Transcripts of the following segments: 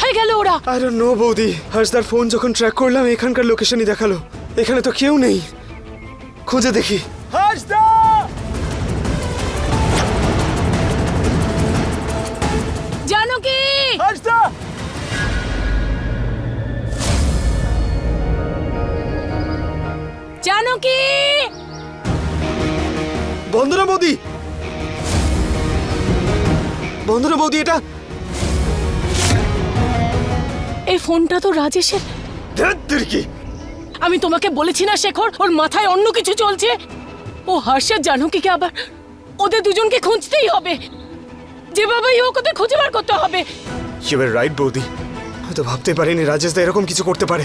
কোথায় গেল ওরা? আই ডোন্ট নো বৌদি। হাসদার ফোন যখন ট্র্যাক করলাম এখানকার লোকেশনই দেখাল। এখানে তো কেউ নেই। খুঁজে দেখি। হাসদা! জানো কি হাসদা! জানো কি বন্দনা বৌদি! বন্ধুরা বৌদি এটা এই ফোনটা তো রাজেশের। ধ্যাত্তের কি আমি তোমাকে বলেছি না শেখর ওর মাথায় অন্য কিছু চলছে। ও হর্ষের জানকীকে আবার ওদের দুজনকে খুঁজতেই হবে। যেভাবেই হোক ওদের খুঁজে বার করতে হবে। ইউ আর রাইট বৌদি। হয়তো ভাবতে পারিনি রাজেশ দা এরকম কিছু করতে পারে।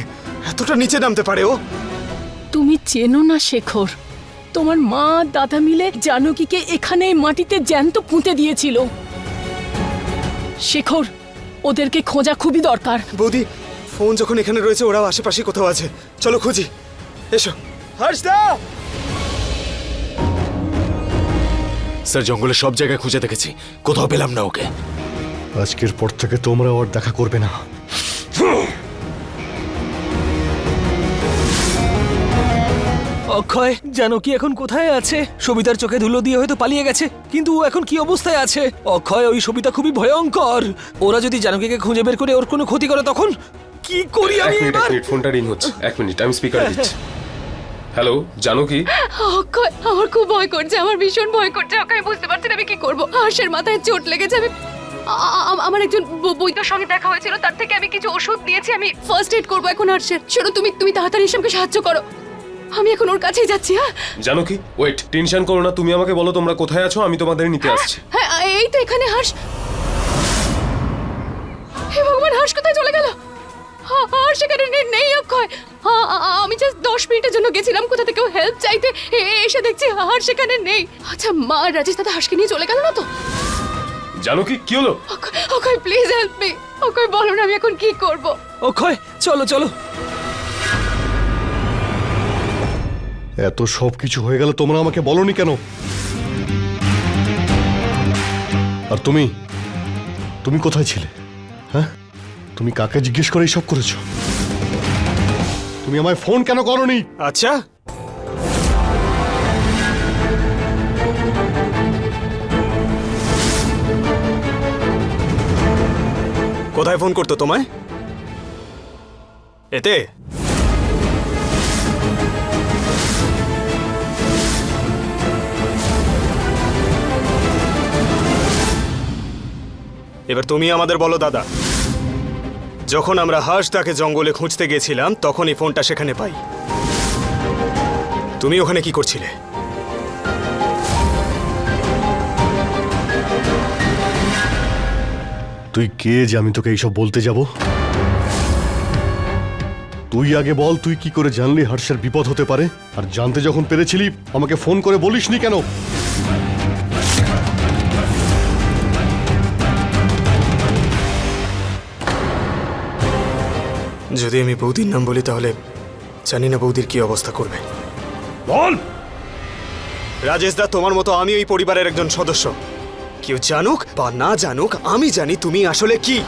এতটা নিচে নামতে পারে ও। তুমি চেনো না শেখর তোমার মা দাদা মিলে জানকীকে এখানে মাটিতে জ্যান্ত পুঁতে দিয়েছিল। শেখর ওদেরকে খোঁজা খুবই দরকার। বৌদি ফোন যখন এখানে রয়েছে ওরাও আশেপাশে কোথাও আছে। চলো খুঁজি। এসো। হর্ষদা! স্যার জঙ্গলে সব জায়গায় খুঁজে দেখেছি। কোথাও পেলাম না ওকে। আজকের পর থেকে তোমরা ওর দেখা করবে না। অক্ষয় জানো কি এখন কোথায় আছে? সবিতার চোখে ধুলো দিয়ে হয়তো পালিয়ে গেছে। কিন্তু ও এখন কি অবস্থায় আছে? অক্ষয় ওই সবিতা খুবই ভয়ঙ্কর। ওরা যদি জানকীকে খুঁজে বের করে ওর কোনো ক্ষতি করে তখন কি করি এক আমি মিনিট এক এবার? মিনিট ফোনটা রিং হচ্ছে। এক মিনিট আমি স্পিকার দিচ্ছি। হ্যালো জানো কি অক্ষয় আমার খুব ভয় করছে আমার ভীষণ ভয় করছে। অক্ষয় বুঝতে পারছি না আমি কি করব। হার্ষের মাথায় চোট লেগেছে আমি আ- আ- আমার একজন ব- বৈদ্যর সঙ্গে দেখা হয়েছিল তার থেকে আমি কিছু ওষুধ দিয়েছি আমি ফার্স্ট এড করব এখন হার্ষের শোনো তুমি তুমি তাড়াতাড়ি এসে আমাকে সাহায্য করো। আমি এখন ওর কাছেই যাচ্ছি হ্যাঁ? জানো কি? ওয়েট টেনশন করো না তুমি আমাকে বলো তোমরা কোথায় আছো আমি তোমাদের নিতে আসছি। হ্যাঁ এই তো এখানে হার্ষ হে ভগবান হার্ষ কোথায় চলে গেল? হা- হার্ষ এখানে নেই- নেই অক্ষয়। আমি জাস্ট দশ মিনিটের জন্য গেছিলাম কোথা থেকে হেল্প চাইতে? এ- এসে দেখছি হার্ষ এখানে নেই। আচ্ছা মা আর রাজেশ দাদা হার্ষকে নিয়ে চলে গেল না তো? জানো কি? কি হলো? Akshay please help me Akshay বলো না আমি এখন কি করব। অক্ষয় চলো চলো। এত সব কিছু হয়ে গেল তোমরা আমাকে বলনি কেন? আর তুমি? তুমি কোথায় ছিলে? হ্যাঁ? তুমি কাকে জিজ্ঞেস করে সব করেছ? তুমি আমায় ফোন কেন করনি? আচ্ছা। কোথায় ফোন করতো তোমায়? এতে? এবার তুমি আমাদের বলো, দাদা। যখন আমরা হাঁস তাকে জঙ্গলে খুঁজতে গেছিলাম তখন এই ফোনটা সেখানে পাই। তুমি ওখানে কি করছিলে? তুই কে যে আমি তোকে এইসব বলতে যাব? তুই আগে বল, তুই কি করে জানলি হর্ষের বিপদ হতে পারে? আর জানতে যখন পেরেছিলি, আমাকে ফোন করে বলিসনি কেন? যদি আমি বৌদির নাম বলি তাহলে জানি না বৌদির কি অবস্থা করবে। বল! রাজেশ দা তোমার মতো আমি ওই পরিবারের একজন সদস্য। কেউ জানুক বা না জানুক আমি জানি তুমি আসলে কি।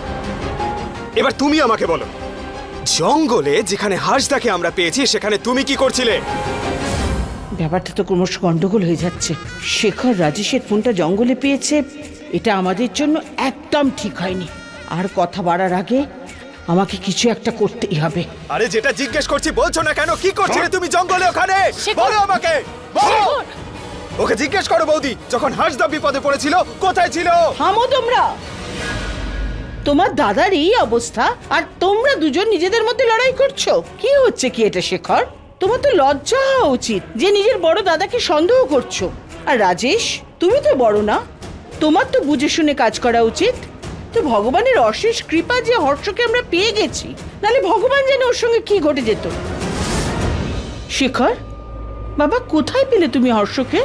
এবার তুমি আমাকে বলো জঙ্গলে যেখানে হাঁসদাকে আমরা পেয়েছি সেখানে তুমি কি করছিলে? ব্যাপারটা তো ক্রমশ গন্ডগোল হয়ে যাচ্ছে। শেখর রাজেশের ফোনটা জঙ্গলে পেয়েছে এটা আমাদের জন্য একদম ঠিক হয়নি। আর কথা বাড়ার আগে আমাকে কিছু একটা করতেই হবে। আরে যেটা জিজ্ঞেস করছি বলছো না কেন? কি করছিলে তুমি জঙ্গলে ওখানে! বলো আমাকে। বলো। ওকে জিজ্ঞেস করো বৌদি যখন হাঁসদা বিপদে পড়েছিল কোথায় ছিল? থামো তোমরা। তোমার দাদার এই অবস্থা আর তোমরা দুজন নিজেদের মধ্যে লড়াই করছ। কি হচ্ছে কি এটা শেখর? তোমার তো লজ্জা হওয়া উচিত যে নিজের বড় দাদাকে সন্দেহ করছ। আর রাজেশ তুমি তো বড় না। তোমার তো বুঝে শুনে কাজ করা উচিত। তো ভগবানের অশেষ কৃপা যে হর্ষকে আমরা পেয়ে গেছি, নালে ভগবান যেন ওর সঙ্গে কি ঘটে যেত? শেখর, বাবা কোথায় পেলে তুমি হর্ষকে?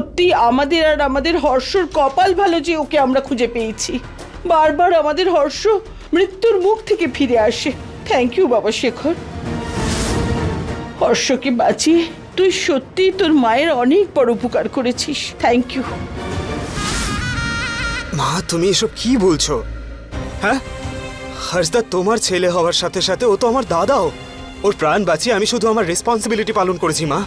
সত্যি আমাদের আর আমাদের হর্ষর কপাল ভালো যে ওকে আমরা খুঁজে পেয়েছি। বারবার আমাদের হর্ষ মৃত্যুর মুখ থেকে ফিরে আসে। থ্যাংক ইউ বাবা শেখর। হর্ষকে বাঁচিয়ে তুই সত্যি তোর মায়ের অনেক বড় উপকার করেছিস। থ্যাংক ইউ মা, তুমি এসব কি বলছো? হ্যাঁ? হর্ষদা তোমার ছেলে হওয়ার সাথে সাথে ও তো আমার দাদাও। ওর প্রাণ বাঁচিয়ে আমি শুধু আমার রেসপন্সিবিলিটি পালন করেছি, মা।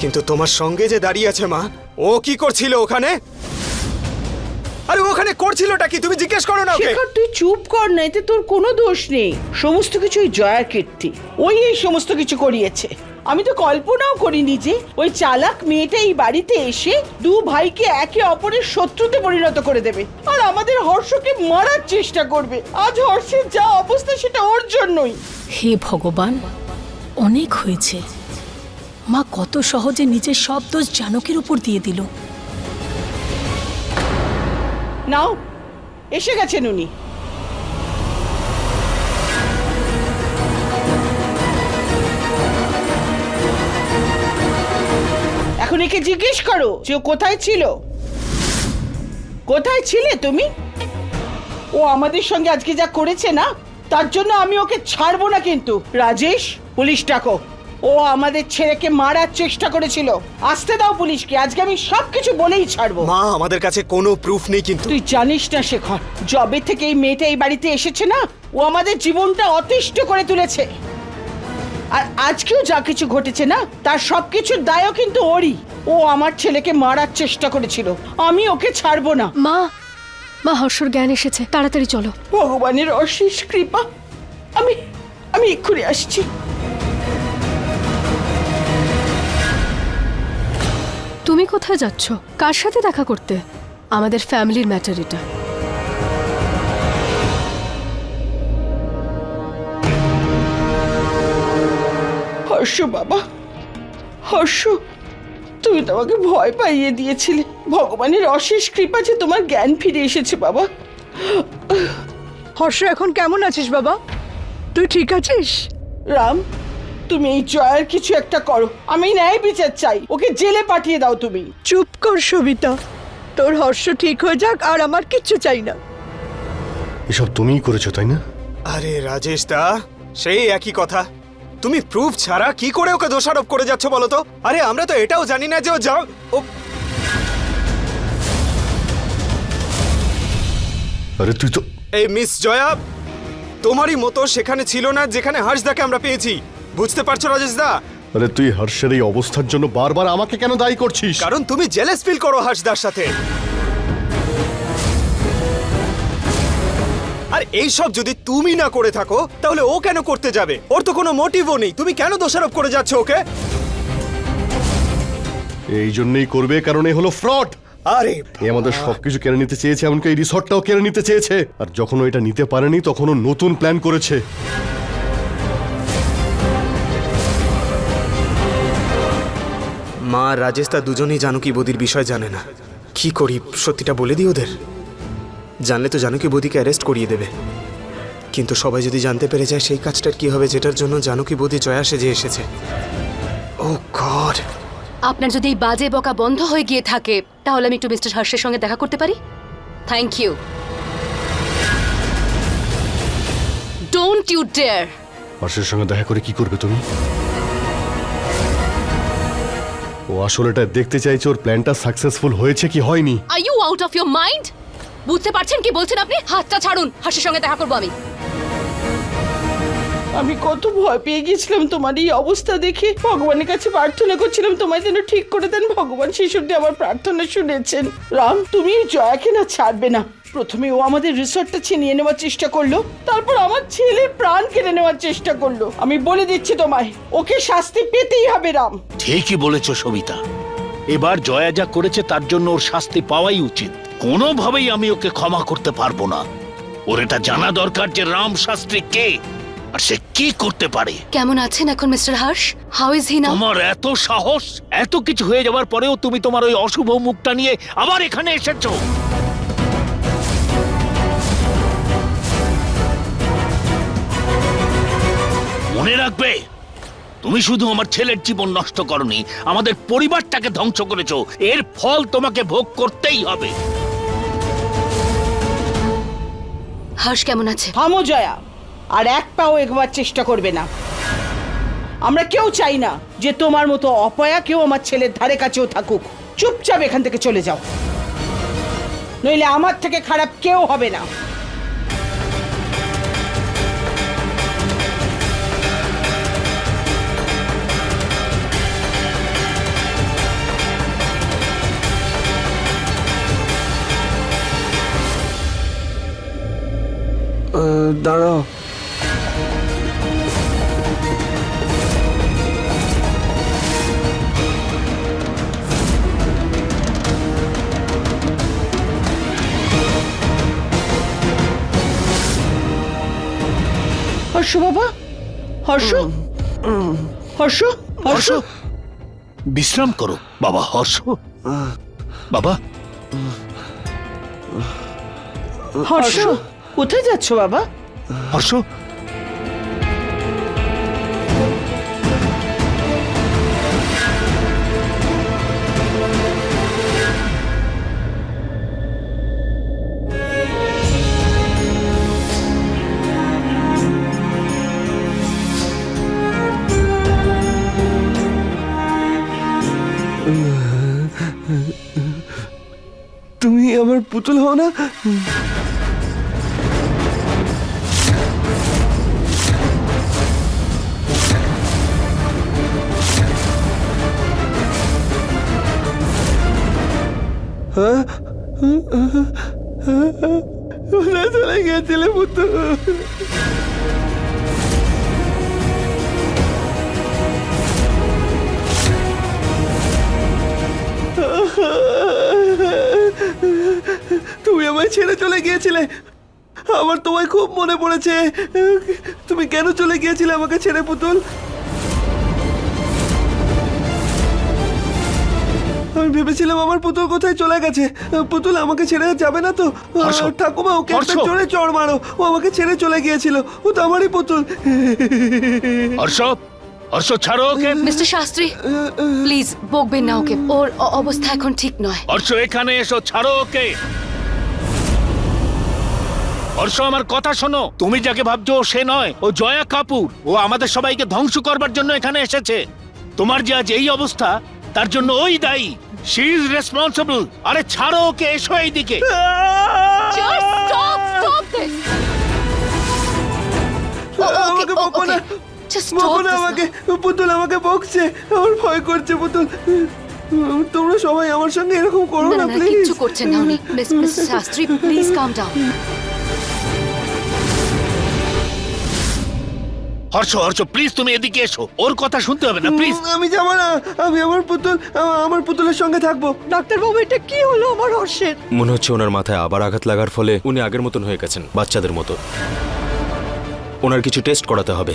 কিন্তু তোমার সঙ্গে যে দাঁড়িয়ে আছে মা ও কি করছিল ওখানে? আরে ওখানে করছিলটা কি? তুমি জিজ্ঞেস করো না ওকে। শেখর তুই চুপ কর না এতে তোর কোনো দোষ নেই। সমস্ত কিছুই জয়ার কীর্তি। ওই এই সমস্ত কিছু করিয়েছে। আমি তো কল্পনাও করিনি যে ওই চালাক মেয়েটা এই বাড়িতে এসে দু ভাইকে একে অপরের শত্রুতে পরিণত করে দেবে। আর আমাদের হর্ষকে মারার চেষ্টা করবে। আজ হর্ষের যা অবস্থা সেটা ওর জন্যই। হে ভগবান অনেক হয়েছে। মা কত সহজে নিজের সব দোষ জানকের উপর দিয়ে দিল। নাও, এসে গেছেন উনি। এখন একে জিজ্ঞেস করো যে ও কোথায় ছিল। কোথায় ছিলে তুমি? ও আমাদের সঙ্গে আজকে যা করেছে না, তার জন্য আমি ওকে ছাড়বো না কিন্তু। রাজেশ, পুলিশ ডাকো। ও আমাদের ছেলেকে মারার চেষ্টা করেছিল। আসতে দাও পুলিশকে আজকে আমি সবকিছু বলেই ছাড়বো। মা আমাদের কাছে কোনো প্রুফ নেই কিন্তু। তুই জানিস না শেখর জবে থেকে এই মেয়েটা এই বাড়িতে এসেছে না ও আমাদের জীবনটা অতিষ্ঠ করে তুলেছে। আর আজকেও যা কিছু ঘটেছে না তার সবকিছুর দায়ও কিন্তু ওরই। ও আমার ছেলেকে মারার চেষ্টা করেছিল আমি ওকে ছাড়বো না। মা মা হর্ষর জ্ঞান এসেছে তাড়াতাড়ি চলো। ভগবানের অশেষ কৃপা আমি আমি এক্ষুনি আসছি। তুমি কোথায় যাচ্ছ? কার সাথে দেখা করতে? আমাদের ফ্যামিলির ম্যাটার এটা। হর্ষ বাবা হর্ষ তুমি তো আমাকে ভয় পাইয়ে দিয়েছিলে। ভগবানের অশেষ কৃপা যে তোমার জ্ঞান ফিরে এসেছে বাবা। হর্ষ এখন কেমন আছিস বাবা? তুই ঠিক আছিস? রাম তুমি এই জয়ের কিছু একটা করো। আমি ন্যায় বিচার চাই। ওকে জেলে পাঠিয়ে দাও তুমি। চুপ কর সবিতা। তোর হর্ষ ঠিক হয়ে যাক আর আমার কিচ্ছু চাই না। এসব তুমিই করেছ তাই না? আরে রাজেশ দা সেই একই কথা। তুমি প্রুফ ছাড়া কি করে ওকে দোষারোপ করে যাচ্ছ বলো তো? আরে আমরা তো এটাও জানি না যে ও যাও ও আরে তুই তো এই মিস জয়া তোমারই মতো সেখানে ছিল না যেখানে হর্ষদাকে আমরা পেয়েছি। বুঝতে পারছ রাজেশ দা? আরে তুই হর্ষের এই অবস্থার জন্য বারবার আমাকে কেন দায়ী করছিস? কারণ তুমি জেলাস ফিল করো হর্ষদার সাথে। আর এই সব যদি তুমি না করে থাকো তাহলে ও কেন করতে যাবে? ওর তো কোনো মোটিভও নেই। তুমি কেন দোষারোপ করে যাচ্ছ ওকে? এই জন্যই করবে কারণ এ হলো ফ্রড আরে এ আমাদের সবকিছু কেড়ে নিতে চেয়েছে এমনকি এই রিসর্টটাও কেড়ে নিতে চেয়েছে। আর যখন ও এটা নিতে পারেনি তখন ও নতুন প্ল্যান করেছে। মা রাজেশ তা দুজনেই জানকী বদির বিষয় জানে না। কি করি সত্যিটা বলে দিই ওদের? জানলে তো জানকী বদিকে অ্যারেস্ট করিয়ে দেবে। কিন্তু সবাই যদি জানতে পেরে যায় সেই কাজটার কি হবে যেটার জন্য জানকী বদি জয়া সেজে এসেছে। Oh God! আপনার যদি এই বাজে বকা বন্ধ হয়ে গিয়ে থাকে তাহলে আমি একটু মিস্টার হর্ষের সঙ্গে দেখা করতে পারি? Thank you don't you dare হর্ষের সঙ্গে দেখা করে কি করবে তুমি? ও আসলে এটা দেখতে চাইছে, ওর প্ল্যানটা সাকসেসফুল হয়েছে কি হয়নি? Are you out of your mind বুঝতে পারছেন কি বলছেন আপনি? হাতটা ছাড়ুন, হাসির সঙ্গে দেখা করব আমি। আমি কত ভয় পেয়ে গেছিলাম তোমার এই অবস্থা দেখে। ভগবানের কাছে প্রার্থনা করছিলাম, তোমায় যেন ঠিক করে দেন। ভগবান শিশুটি আমার প্রার্থনা শুনেছেন। রাম, তুমি জয়াকে না ছাড়বে না। প্রথমে ও আমাদের রিসর্টটা ছিনিয়ে নেওয়ার চেষ্টা করল, তারপর আমার ছেলের প্রাণ কেড়ে নেওয়ার চেষ্টা করল। আমি বলে দিচ্ছি তোমায়, ওকে শাস্তি পেতেই হবে, রাম। ঠিকই বলেছ, সবিতা। এবার জয়া যা করেছে তার জন্য ওর শাস্তি পাওয়াই উচিত। কোনোভাবেই আমি ওকে ক্ষমা করতে পারব না। ওর এটা জানা দরকার যে রাম শাস্ত্রী কে। আর সে কি করতে পারে? কেমন আছেন এখন mister Harsh how is he now তোমার এত সাহস এত কিছু হয়ে যাওয়ার পরেও তুমি তোমার ওই অশুভ মুখটা নিয়ে আবার এখানে এসেছ। মনে রাখবে তুমি শুধু আমার ছেলের জীবন নষ্ট করনি আমাদের পরিবারটাকে ধ্বংস করেছ। এর ফল তোমাকে ভোগ করতেই হবে। হর্ষ কেমন আছে? থামো জয়া। আর এক পাও একবার চেষ্টা করবে না। আমরা কেউ চাই না যে তোমার মতো অপয়া কেউ আমার ছেলের ধারে কাছেও থাকুক। চুপচাপ এখান থেকে চলে যাও। নইলে আমার থেকে খারাপ কেউ হবে না। দাঁড়াও। হর্ষ বাবা? হর্ষ? হর্ষ? হর্ষ? বিশ্রাম করো বাবা হর্ষ। বাবা। হর্ষ। কোথায় যাচ্ছ বাবা? হর্ষ আমার পুতুল হও না। চলে গিয়েছিলে পুতুল। তুমি আমায় ছেড়ে চলে গিয়েছিলে? আমার তোমায় খুব মনে পড়েছে। তুমি কেন চলে গিয়েছিলে আমাকে ছেড়ে পুতুল? আমি ভেবেছিলাম আমার পুতুল কোথায় চলে গেছে। পুতুল আমাকে ছেড়ে যাবে না তো? ঠাকুমা ওকে একটা! জোরে চড় মারো। ও আমাকে ছেড়ে চলে গিয়েছিল। ও তো আমারই পুতুল। হর্ষ ছাড়ো ওকে। মিস্টার শাস্ত্রী প্লিজ বকবেন না ওকে। ওর অবস্থা এখন ঠিক নয়। হর্ষ এখানে এসো ছাড়ো ওকে। হর্ষ আমার কথা শোনো। তুমি যাকে ভাবছ সে নয় ও জয়া কাপুর। ও আমাদের সবাইকে ধ্বংস করবার জন্য এখানে এসেছে। তোমার যে আজ এই অবস্থা তার জন্য ওই দায়ী। শি ইজ রেসপন্সিবল আরে ছাড়ো ওকে এসো এইদিকে। Just stop, stop this. ও- ওকে, আমাকে বকো না। বকো না আমাকে। পুতুল আমাকে বকছে। আমার ভয় করছে পুতুল। তোমরা সবাই আমার সঙ্গে এরকম করো না প্লিজ কিচ্ছু করছেন না উনি। Miss miss Shastri please calm down Harsh Harsh please তুমি এদিকে এসো। ওর কথা শুনতে হবে না প্লিজ আমি যাব না। আমি আমার পুতুল আমার পুতুলের সঙ্গে থাকব। ডাক্তারবাবু এটা কি হলো আমার হর্ষের? মনে হচ্ছে ওনার মাথায় আবার আঘাত লাগার ফলে উনি আগের মতন হয়ে গেছেন বাচ্চাদের মতো। ওনার কিছু টেস্ট করাতে হবে।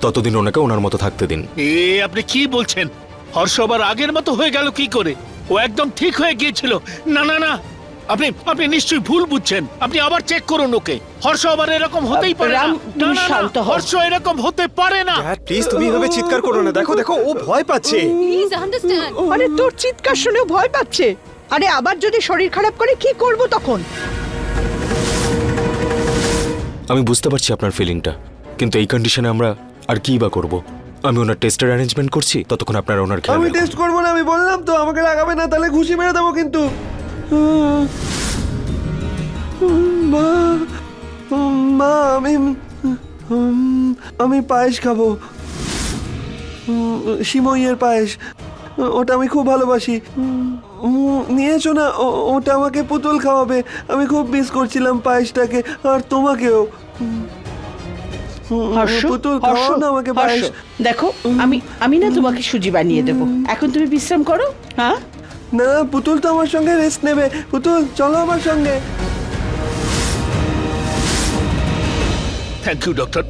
ততদিন ওনাকে ওনার মতো থাকতে দিন। এ আপনি কি বলছেন? হর্ষ আবার আগের মতো হয়ে গেল কি করে? ও একদম ঠিক হয়ে গিয়েছিল। না না না। আপনি আপনি নিশ্চয়ই ভুল বুঝছেন। আপনি আবার চেক করুন ওকে। হর্ষ আবার এরকম হতেই পারে না। রাম, তুমি না, না, শান্ত হও। হর্ষ এরকম হতে পারে না। প্লিজ তুমি এভাবে চিৎকার করো না। দেখো দেখো ও ভয় পাচ্ছে। প্লিজ আন্ডারস্ট্যান্ড আরে তোর চিৎকার শুনেও ভয় পাচ্ছে। আরে আবার যদি শরীর খারাপ করে কি করব তখন? আমি বুঝতে পারছি আপনার ফিলিংটা কিন্তু এই কন্ডিশনে আমরা আর কি বা করব? আমি ওনার টেস্টের অ্যারেঞ্জমেন্ট করছি ততক্ষণ আপনারা ওনার খেয়াল আমি রাখুন। টেস্ট করব না আমি বললাম তো আমাকে লাগাবে না তাহলে ঘুষি মেরে দেবো কিন্তু। মা মা আমি আমি পায়েস খাব। সিমইয়ের পায়েস ওটা আমি খুব ভালোবাসি। নিয়েছো না ওটা আমাকে পুতুল খাওয়াবে। আমি খুব মিস করছিলাম পায়েসটাকে আর তোমাকেও। দেখো আমি আমি না তোমাকে সুজি বানিয়ে দেবো। এখন তুমি বিশ্রাম করো হ্যাঁ? না পুতুল তো আমার সঙ্গে রেস্ট নেবে। পুতুল চলো আমার সঙ্গে। থ্যাংক ইউ ডক্টর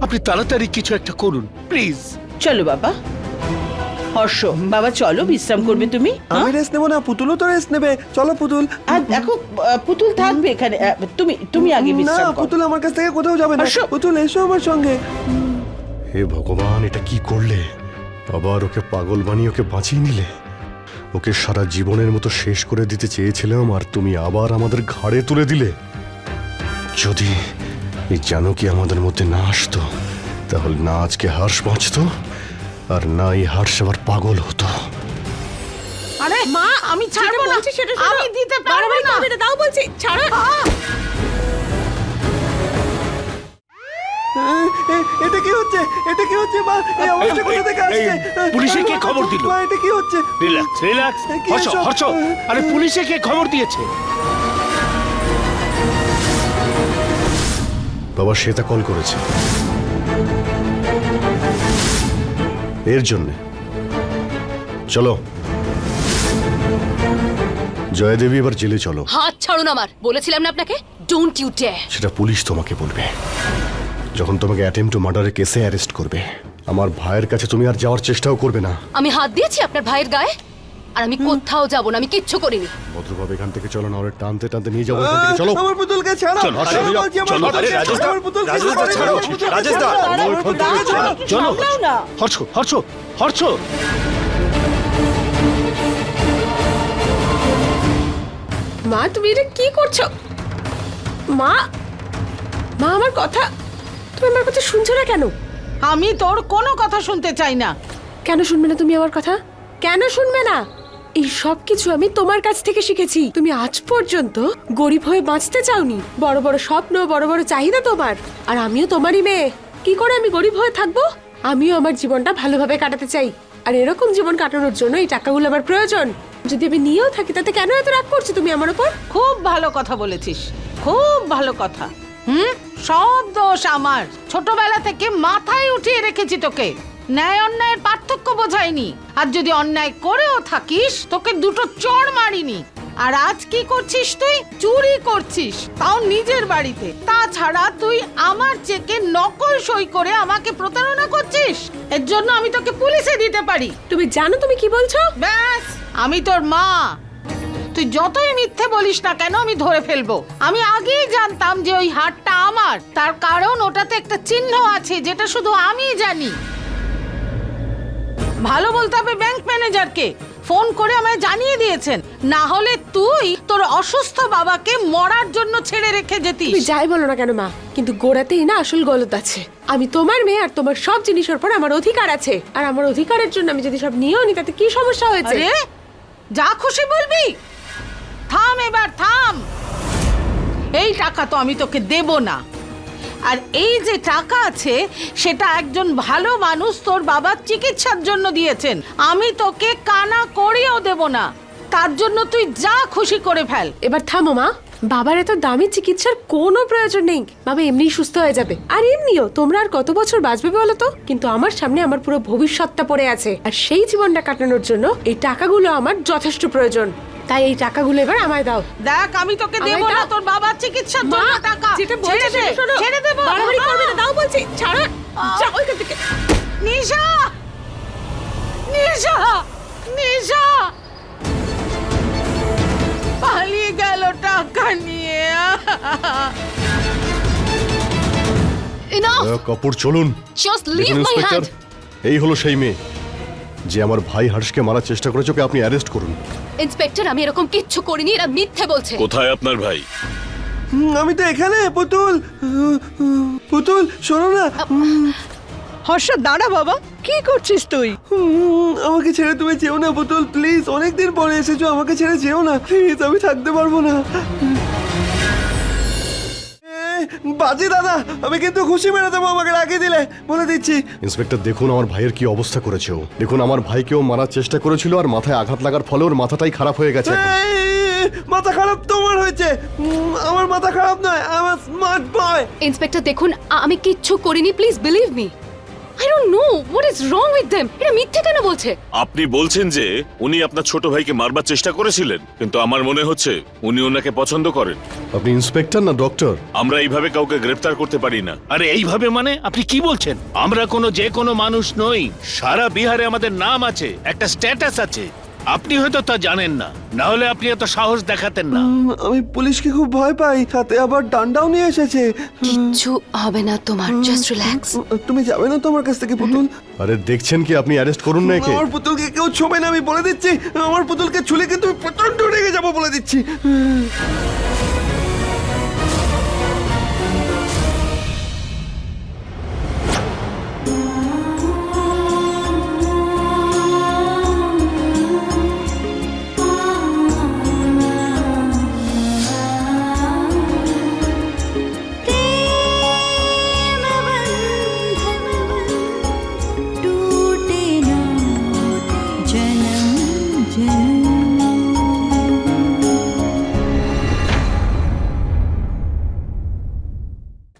আপনি তাড়াতাড়ি কিছু একটা করুন প্লিজ চলো বাবা। হর্ষ বাবা চলো বিশ্রাম করবে তুমি হ্যাঁ? আমি রেস্ট নেব না পুতুলও তো রেস্ট নেবে। চলো পুতুল। আর দেখো পুতুল থাকবে এখানে। আহ, তুমি তুমি আগে না বিশ্রাম করো। পুতুল আমার কাছ থেকে কোথাও যাবে না। পুতুল এসো আমার সঙ্গে। হে ভগবান এটা কি করলে? আবার ওকে পাগল বানিয়ে ওকে বাঁচিয়ে নিলে? ওকে সারা জীবনের মতো শেষ করে দিতে চেয়েছিলাম আর তুমি আবার আমাদের ঘাড়ে তুলে দিলে। যদি এই জানকি আমাদের মধ্যে না আসতো তাহলে না আজকে হার্ষ বাঁচতো আর না এই হার্ষ আবার পাগল হতো। আরে মা আমি ছাড়বো না। আমি দিতে পারব না। দাও বলছি। ছাড়ো। কি হচ্ছে? এটা কি হচ্ছে মা? এই অবস্থা কোথা থেকে এই, পুলিশে কে খবর দিল? মা এটা কি হচ্ছে? Relax relax. হর্ষ হর্ষ আরে পুলিশে কে খবর দিয়েছে? বাবা শ্বেতা কল করেছে। এর জন্যে। চলো। জয়দেবী এবার জেলে চলো। হাত ছাড়ুন আমার। বলেছিলাম না আপনাকে? ডোন্ট ইউ ডেয়ার সেটা পুলিশ তোমাকে বলবে। যখন তোমাকে অ্যাটেম্প টু মার্ডারের কেসে অ্যারেস্ট করবে আমার ভাইয়ের কাছে তুমি আর যাওয়ার চেষ্টাও করবে না। আমি হাত দিয়েছি আপনার ভাইয়ের গায়ে? আর আমি কোথাও যাব না আমি কিচ্ছু করিনি। ভদ্রভাবে এখান থেকে চলো না ওরে টানতে টানতে নিয়ে যাব এখান থেকে চলো। আমার পুতুলকে ছাড়ো। চল, চল, আরে, রাজেশ দা, রাজেশ দা, ছাড়ো, রাজেশ দা। চলো। হর্ষ হর্ষ হর্ষ মা তুমি এটা কি করছ? মা মা আমার কথা তুমি আমার কথা শুনছো না কেন? আমি তোর কোনো কথা শুনতে চাই না। কেন শুনবে না তুমি আমার কথা? কেন শুনবে না? এই সব কিছু আমি তোমার কাছ থেকে শিখেছি। তুমি আজ পর্যন্ত গরিব হয়ে বাঁচতে চাওনি। বড় বড় স্বপ্ন বড় বড় চাহিদা তোমার। আর আমিও তোমারই মেয়ে। কি করে আমি গরিব হয়ে থাকব? আমিও আমার জীবনটা ভালোভাবে কাটাতে চাই। আর এরকম জীবন কাটানোর জন্য এই টাকাগুলো আমার প্রয়োজন। যদি আমি নিয়েও থাকি তাতে কেন এত রাগ করছ তুমি আমার উপর খুব ভালো কথা বলেছিস। খুব ভালো কথা। হুম? সব দোষ আমার। ছোটবেলা থেকে মাথায় উঠিয়ে রেখেছি তোকে। ন্যায় অন্যায়ের পার্থক্য বোঝাইনি। আর যদি অন্যায় করেও থাকিস তোকে দুটো চড় মারিনি। আর আজ কি করছিস তুই? চুরি করছিস। তাও নিজের বাড়িতে। তাছাড়া তুই আমার চেকে নকল সই করে আমাকে প্রতারণা করছিস? এর জন্য আমি তোকে পুলিশে দিতে পারি। তুমি জানো তুমি কি বলছো? ব্যাস! আমি তোর মা। তুই যতই মিথ্যে বলিস না কেন আমি ধরে ফেলব। আমি আগেই জানতাম যে ওই হারটা আমার। তার কারণ ওটাতে একটা চিহ্ন আছে যেটা শুধু আমিই জানি। ভালো বলতে হবে ব্যাংক ম্যানেজারকে ফোন করে আমায় জানিয়ে দিয়েছেন না হলে তুই তোর অসুস্থ বাবাকে মরার জন্য ছেড়ে রেখে যেতিস। তুমি যাই বলো না কেন মা কিন্তু গোড়াতেই না আসল গলত আছে। আমি তোমার মেয়ে আর তোমার সব জিনিসের উপর আমার অধিকার আছে। আর আমার অধিকারের জন্য আমি যদি সব নিয়েও নি তাতে কি সমস্যা হয়েছে? আরে যা খুশি বলবি। থাম এবার, থাম। এই টাকা তো আমি তোকে দেব না। আর এই যে টাকা আছে, সেটা একজন ভালো মানুষ তোর বাবার চিকিৎসার জন্য দিয়েছেন। আমি তোকে কানা করিয়েও দেব না। তার জন্য তুই যা খুশি করে ফেল। এবার থামো মা। বাবার এত দামি চিকিৎসার কোনো প্রয়োজন নেই। বাবা এমনিই সুস্থ হয়ে যাবে। আর এমনিও তোমরা আর কত বছর বাঁচবে বলো তো? কিন্তু আমার সামনে আমার পুরো ভবিষ্যৎটা পড়ে আছে। আর সেই জীবনটা কাটানোর জন্য এই টাকাগুলো আমার যথেষ্ট প্রয়োজন। তাই এই টাকাগুলো এবার আমায় দাও। দেখ আমি তোকে দেব না তোর বাবার চিকিৎসার জন্য টাকা। যেটা ছেড়ে দে সেটা শোনো ছেড়ে দেব বাড়াবাড়ি করবে না দাও বলছি ছাড়ো যাও ওইখান থেকে। নিশা! নিশা! নিশা! পালিয়ে গেল টাকা নিয়ে। ইনাফ কাপুর চলুন। জাস্ট লিভ মাই হ্যান্ড এই হলো সেই মেয়ে। যে আমার ভাই হর্ষকে মারার চেষ্টা করেছে ওকে আপনি অ্যারেস্ট করুন। ইন্সপেক্টর আমি এরকম কিচ্ছু করিনি এরা মিথ্যে বলছে। কোথায় আপনার ভাই? আমি তো এখানে পুতুল। পুতুল শোনো না। হর্ষ দাঁড়া বাবা কি করছিস তুই? আমাকে ছেড়ে তুমি যেও না পুতুল। প্লিজ অনেকদিন পরে এসেছ আমাকে ছেড়ে যেও না। প্লিজ আমি থাকতে পারব না। বাজে দাদা আমি কিন্তু খুশি মেরে দেবো আমাকে রাখি দিলে বলে দিচ্ছি। ইন্সপেক্টর দেখুন আমার ভাইয়ের কি অবস্থা করেছে ও। দেখুন আমার ভাইকেও মারার চেষ্টা করেছিল আর মাথায় আঘাত লাগার ফলে ওর মাথাটাই খারাপ হয়ে গেছে। মাথা খারাপ তোমার হয়েছে। উম, আমার মাথা খারাপ নয় আমার স্মার্ট বয় ইন্সপেক্টর দেখুন আমি কিচ্ছু করিনি please believe me. Don't know what is wrong with them এটা মিথ্যে কেন বলছে? আপনি বলছেন যে উনি আপনার ছোট ভাইকে মারবার চেষ্টা করেছিলেন কিন্তু আমার মনে হচ্ছে উনি ওনাকে পছন্দ করেন। আপনি ইন্সপেক্টর না ডক্টর? আমরা এইভাবে কাউকে গ্রেফতার করতে পারি না। আরে এইভাবে মানে? আপনি কি বলছেন? আমরা কোনো যে কোনো মানুষ নই সারা বিহারে আমাদের নাম আছে একটা স্ট্যাটাস আছে। আপনি হয়তো তা জানেন না। না হলে আপনি এত সাহস দেখাতেন না। আমি পুলিশকে খুব ভয় পাই সাথে আবার ডান্ডাও নিয়ে এসেছে। কিচ্ছু হবে না তোমার জাস্ট রিল্যাক্স তুমি যাবে না তোমার কাছ থেকে পুতুল? আরে দেখছেন কি আপনি অ্যারেস্ট করুন না একে? আমার পুতুলকে কেউ ছোবে না আমি বলে দিচ্ছি। আমার পুতুলকে ছুলে কিন্তু আমি প্রচণ্ড রেগে যাব বলে দিচ্ছি।